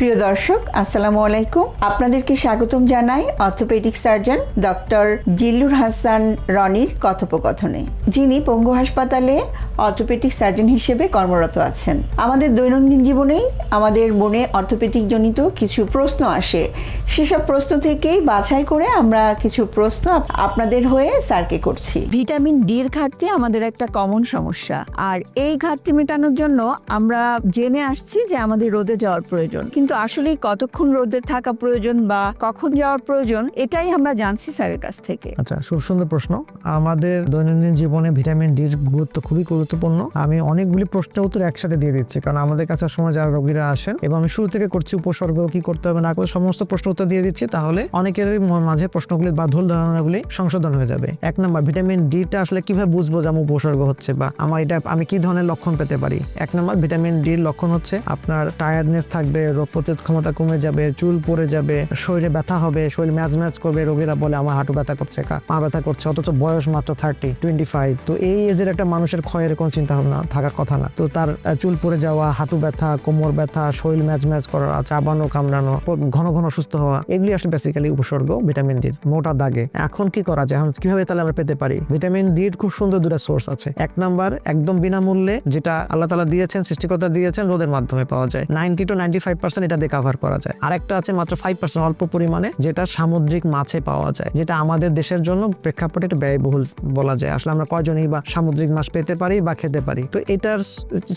প্রিয় দর্শক, আসসালামু আলাইকুম। আপনাদেরকে স্বাগতম জানাই orthopaedic surgeon doctor Zillur Hasan রনির কথোপকথনে, যিনি পঙ্গু হাসপাতালে অর্থোপেডিক সার্জন হিসেবে কর্মরত আছেন। আমাদের দৈনন্দিন জীবনেই আমাদের মনে অর্থোপেডিক জনিত কিছু প্রশ্ন আসে। সেসব প্রশ্ন থেকেই বাছাই করে আমরা কিছু প্রশ্ন আপনাদের হয়ে স্যারকে করছি। ভিটামিন ডির ঘাটতি আমাদের একটা কমন সমস্যা। আর এই ঘাটতি মেটানোর জন্য আমরা জেনে আসছি যে আমাদের রোদে যাওয়ার প্রয়োজন। কিন্তু আসলে কতক্ষণ রোদে থাকা প্রয়োজন বা কখন যাওয়ার প্রয়োজন, এটাই আমরা জানছি স্যারের কাছ থেকে। আচ্ছা খুব সুন্দর প্রশ্ন। আমাদের দৈনন্দিন জীবনে ভিটামিন ডির গুরুত্ব খুবই গুরুত্বপূর্ণ। আমি অনেকগুলি প্রশ্নের উত্তর একসাথে দিয়ে দিচ্ছি, কারণ আমাদের কাছে সময় যারা রোগীরা আসেন এবং আমি শুরু থেকে করছি উপসর্গ, কি করতে হবে না করে সমস্ত প্রশ্ন উত্তর দিয়ে দিচ্ছি, তাহলে অনেকেরই ম- মাঝে প্রশ্নগুলি বা ভুল ধারণাগুলি সংশোধন হয়ে যাবে। এক নম্বর, ভিটামিন ডিটা আসলে কীভাবে বুঝব যে আমার উপসর্গ হচ্ছে বা আমার এটা আমি কি ধরনের লক্ষণ পেতে পারি? এক নম্বর, ভিটামিন ডির লক্ষণ হচ্ছে আপনার টায়ার্ডনেস থাকবে, রোগ প্রতিরোধ ক্ষমতা কমে যাবে, চুল পড়ে যাবে, শরীরে ব্যথা হবে, শরীর ম্যাজ ম্যাজ করবে, রোগীরা বলে, আমার হাঁটু ব্যথা করছে পা ব্যথা করছে, অথচ বয়স মাত্র থার্টি টোয়েন্টি ফাইভ তো এই এজের একটা মানুষের ক্ষয়ের কোনো চিন্তা ভাবনা থাকার কথা না। তো তার চুল পড়ে যাওয়া, হাঁটু ব্যথা, কোমর ব্যথা, শরীর ম্যাজ ম্যাজ করা, চাবানো, কামড়ানো ঘন ঘন অসুস্থ হওয়া, এগুলি আসলে বেসিক্যালি উপসর্গ ভিটামিন ডির মোটা দাগে। এখন কি করা যায়? এখন কীভাবে তাহলে আমরা পেতে পারি? ভিটামিন ডির খুব সুন্দর দুটা সোর্স আছে। এক নাম্বার, একদম বিনামূল্যে যেটা আল্লাহ তালা দিয়েছেন, সৃষ্টিকর্তা দিয়েছেন, রোদের মাধ্যমে পাওয়া যায়। Ninety two ninety five percent এটা দিয়ে কাভার করা যায়। আরেকটা আছে মাত্র ফাইভ পার্সেন্ট অল্প পরিমাণে, যেটা সামুদ্রিক মাছে পাওয়া যায়, যেটা আমাদের দেশের জন্য প্রেক্ষাপটে এটা ব্যয়বহুল বলা যায়। আসলে আমরা কয়জনই বা সামুদ্রিক মাছ পেতে পারি বা খেতে পারি? তো এটার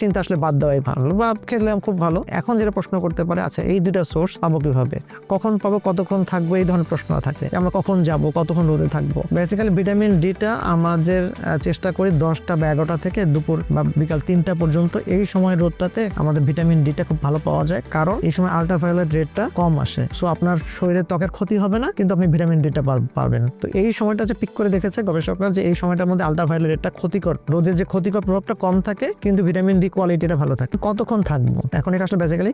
চিন্তা আসলে বাদ দেওয়াই ভালো বা খেলে খুব ভালো। এখন যেটা প্রশ্ন করতে পারে আচ্ছা এই দুটা সোর্স পাবো কীভাবে? কখন পাবো, কতক্ষণ থাকব, এই ধরনের প্রশ্ন থাকে। আমরা কখন যাব, কতক্ষণ রোদে থাকব? বেসিক্যালি ভিটামিন ডিটা আমাদের চেষ্টা করি দশটা বা এগারোটা থেকে দুপুর বা বিকাল তিনটা পর্যন্ত এই সময় রোদটাতে আমাদের ভিটামিন ডিটা খুব ভালো পাওয়া যায়। কারণ এই সময় আলট্রাভায়োলেট রেটটা কম আসে। সো আপনার শরীরের ত্বকের ক্ষতি হবে না কিন্তু আপনি ভিটামিন ডিটা পাবেন তো এই সময়টা যে পিক করে দেখেছে গবেষকরা যে এই সময়টার মধ্যে আলট্রাভায়োলেট রেটটা ক্ষতিকর রোদের যে ক্ষতিকর প্রভাবটা কম থাকে কিন্তু ভিটামিন ডি কোয়ালিটিটা ভালো থাকে। কতক্ষণ থাকব? এখন এটা আসলে বেসিক্যালি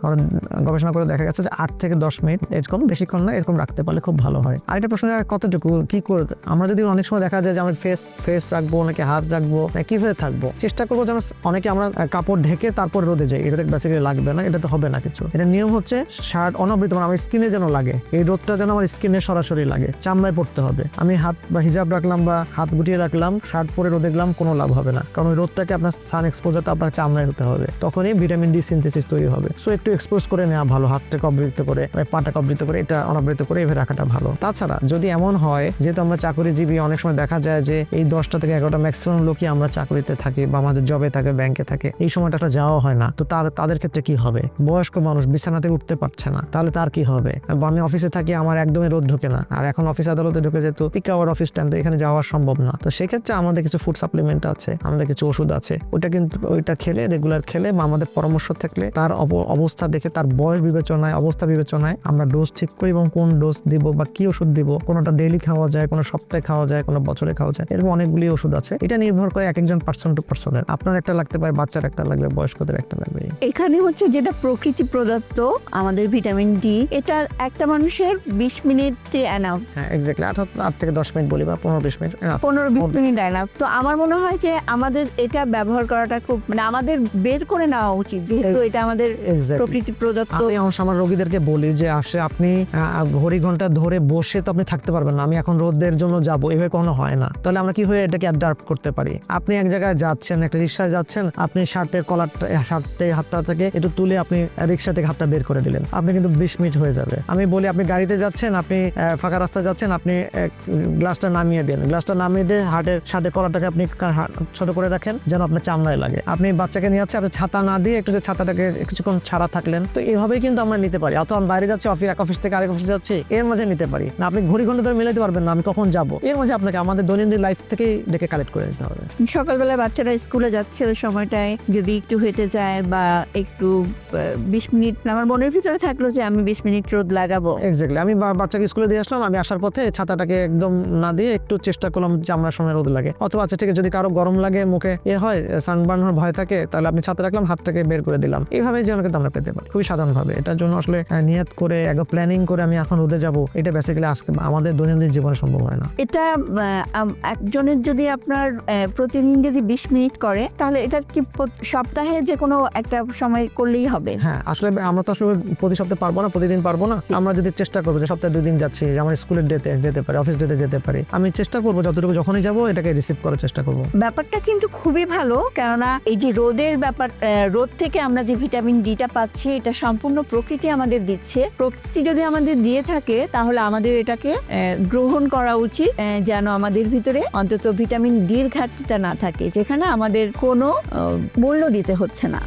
গবেষণা করে দেখা গেছে যে আট থেকে দশ মিনিট এরকম বেশিক্ষণ না এরকম রাখতে পারলে খুব ভালো হয়। আরেকটা প্রশ্ন হয়, কতটুকু? কি করে আমরা যদি অনেক সময় দেখা যায় যে আমরা ফেস ফেস রাখব নাকি হাত রাখব না কীভাবে থাকব? চেষ্টা করব যেন অনেকে আমরা কাপড় ঢেকে তারপর রোদে যাই। এটা বেসিক্যালি লাগবে না এটা তো হবে না কিছু। এটা নিয়ম হচ্ছে শার্ট অনাবৃত মানে আমার স্কিনে যেন লাগে। এই রোদটা যেন আমার স্কিনে সরাসরি লাগে। চামড়ায় পড়তে হবে। আমি হাত বা হিজাব রাখলাম বা হাত গুটিয়ে রাখলাম, শার্ট পরে রোদে গেলাম, কোনো লাভ হবে না। কারণ ওই রোদটাকে আপনার সান এক্সপোজারটা আপনার চামড়ায় হতে হবে। তখনই ভিটামিন ডি সিনথেসিস তৈরি হবে। সো একটু এক্সপোজ করে নেওয়া ভালো, হাতটাকে অবৃত করে পাটাকে অবৃত করে, এটা অনাবৃত করে এভাবে রাখাটা ভালো। তাছাড়া যদি এমন হয়, যেহেতু আমরা চাকরিজীবী, অনেক সময় দেখা যায় যে এই দশটা থেকে এগারোটা ম্যাক্সিমাম লোকই আমরা চাকরিতে থাকি বা আমাদের জবে থাকে ব্যাংকে থাকে, এই সময়টা যাওয়া হয় না। তো তার, তাদের ক্ষেত্রে কি হবে? বয়স্ক মানুষ, বিছানা থেকে উঠতে পারছে না। তাহলে তার কি হবে? আমি অফিসে থাকি, আমার একদমই রোদ ঢোকে না। আর এখন অফিস আদালতে ঢুকে যেহেতু পিক আওয়ার অফিস টাইম এখানে যাওয়া সম্ভব না। তো সেক্ষেত্রে আমাদের কিছু ফুড সাপ্লিমেন্ট আছে, আমাদের কিছু ওষুধ আছে। ওটা কিন্তু, ওইটা খেলে রেগুলার খেলে বা আমাদের পরামর্শ থাকলে তার অব- অবস্থা দেখে, তার বয়স বিবেচনায়, অবস্থা বিবেচনায় আমরা ডোজ ঠিক করি এবং কোন ডোজ দিব বা কি ওষুধ দিব, কোনোটা ডেইলি খাওয়া যায়, কোনো সপ্তাহে খাওয়া যায়, কোনো বছরে খাওয়া যায়, এরকম অনেকগুলি ওষুধ আছে। এটা নির্ভর করে এক একজন পার্সন টু পার্সনের আপনার একটা লাগতে পারে, বাচ্চার একটা লাগবে, বয়স্কদের একটা লাগবে। এখানে হচ্ছে যেটা প্রকৃতি প্রদত্ত আমাদের ভিটামিন ডি। এটা একটা মানুষের বিশ মিনিটে এনাফ হ্যাঁ এক্স্যাক্টলি আট আট থেকে দশ মিনিট বলি বা পনেরো বিশ মিনিট পনেরো বিশ মিনিট এনাফ তো আমার মনে হয় যে আমাদের এটা ব্যবহার করাটা খুব মানে আমাদের বের করে নেওয়া উচিত যেহেতু এটা আমাদের প্রকৃতি প্রদত্ত। আমি আমার রোগীদেরকে বলি যে আসে আপনি ঘড়ি ঘণ্টা ধরে বসে তো আপনি থাকতে পারবেন না। আমি এখন রোদের জন্য যাব এভাবে কোনো হয় না। তাহলে আমরা কি হয়ে এটাকে অ্যাডাপ্ট করতে পারি? আপনি এক জায়গায় যাচ্ছেন একটা রিক্সায় যাচ্ছেন আপনি শার্টের কলারটা শার্টের হাতটা থেকে একটু তুলে আপনি রিক্সা থেকে হাতটা বের করে দিলেন। আপনি কিন্তু বিশ মিনিট হয়ে যাবে। আমি বলি, আপনি গাড়িতে যাচ্ছেন, আপনি ফাঁকা রাস্তায় যাচ্ছেন, আপনি গ্লাসটা নামিয়ে দেন। গ্লাসটা নামিয়ে দিয়ে হার্টের শার্টের কলারটাকে আপনি ছোট করে রাখেন, যেন আপনার চামড়ায় লাগে। আপনি বাচ্চাকে নিয়ে যাচ্ছে আপনি ছাতা না দিয়ে একটু যে ছাতাটাকে কিছুক্ষণ ছাড়া থাকলেন, তো এইভাবেই কিন্তু আমরা নিতে পারি। অথবা আমি বাইরে যাচ্ছি অফিস এক অফিস থেকে আরেক অফিসে যাচ্ছি, এর মাঝে নিতে পারি। না, আপনি ঘড়ি ঘণ্টা ধরে মিলাতে পারবেন না, আমি কখন যাব? এর মাঝে আপনাকে আমাদের দৈনন্দিন লাইফ থেকেই দেখে কালেক্ট করে নিতে হবে। সকালবেলা বাচ্চারা স্কুলে যাচ্ছে, ওই সময়টায় যদি একটু হেঁটে যায় বা একটু বিশ মিনিট আমার মনের ভিতরে থাকল যে আমি বিশ মিনিট রোদ লাগাবো। এক্স্যাক্টলি আমি বাচ্চাকে স্কুলে দিয়ে আসলাম আমি আসার পথে ছাতাটাকে একদম না দিয়ে একটু চেষ্টা করলাম যে আমরা সময় রোদ লাগে। অথবা আচ্ছা ঠিক আছে যদি কারও গরম লাগে মুখে এ হয় সানবার্ন হওয়ার ভয় থাকে তাহলে আপনি ছাতা রাখলাম হাতটাকে বের করে দিলাম। এইভাবে যেন কিন্তু আমরা পেতে পারি। খুবই সাধারণভাবে। এটার জন্য আসলে নিয়ত করে এক প্ল্যানিং করে আমি এখন রোদে যাব এটা বেসিক্যালি আজকে আমাদের দৈনন্দিন জীবনে সম্ভব হয় না। এটা একজনের যদি আপনার প্রতিদিন যদি বিশ মিনিট করে তাহলে এটা কি সপ্তাহে যে কোনো একটা সময় করলেই হবে? হ্যাঁ আসলে আমরা তো আসলে প্রতি সপ্তাহে পারব না, প্রতিদিন পারব না। আমরা যদি চেষ্টা করব যে সপ্তাহে দুই দিন যাচ্ছি আমার স্কুলের ডেতে যেতে পারে অফিস ডেতে যেতে পারে, আমি চেষ্টা করব যতটুকু যখনই যাব এটাকে রিসিভ করার চেষ্টা করব। ব্যাপারটা কিন্তু খুবই ভালো, কেননা এই যে রোদের ব্যাপার রোদ থেকে আমরা যে ভিটামিন ডিটা পাচ্ছি, এটা সম্পূর্ণ প্রকৃতি আমাদের দিচ্ছে। প্রকৃতি যদি আমাদের দিয়ে থাকে, তাহলে আমাদের এটাকে গ্রহণ করা উচিত যেন আমাদের ভিতরে অন্তত ভিটামিন ডির ঘাটতিটা না থাকে, যেখানে আমাদের কোনো মূল্য দিতে হচ্ছে না।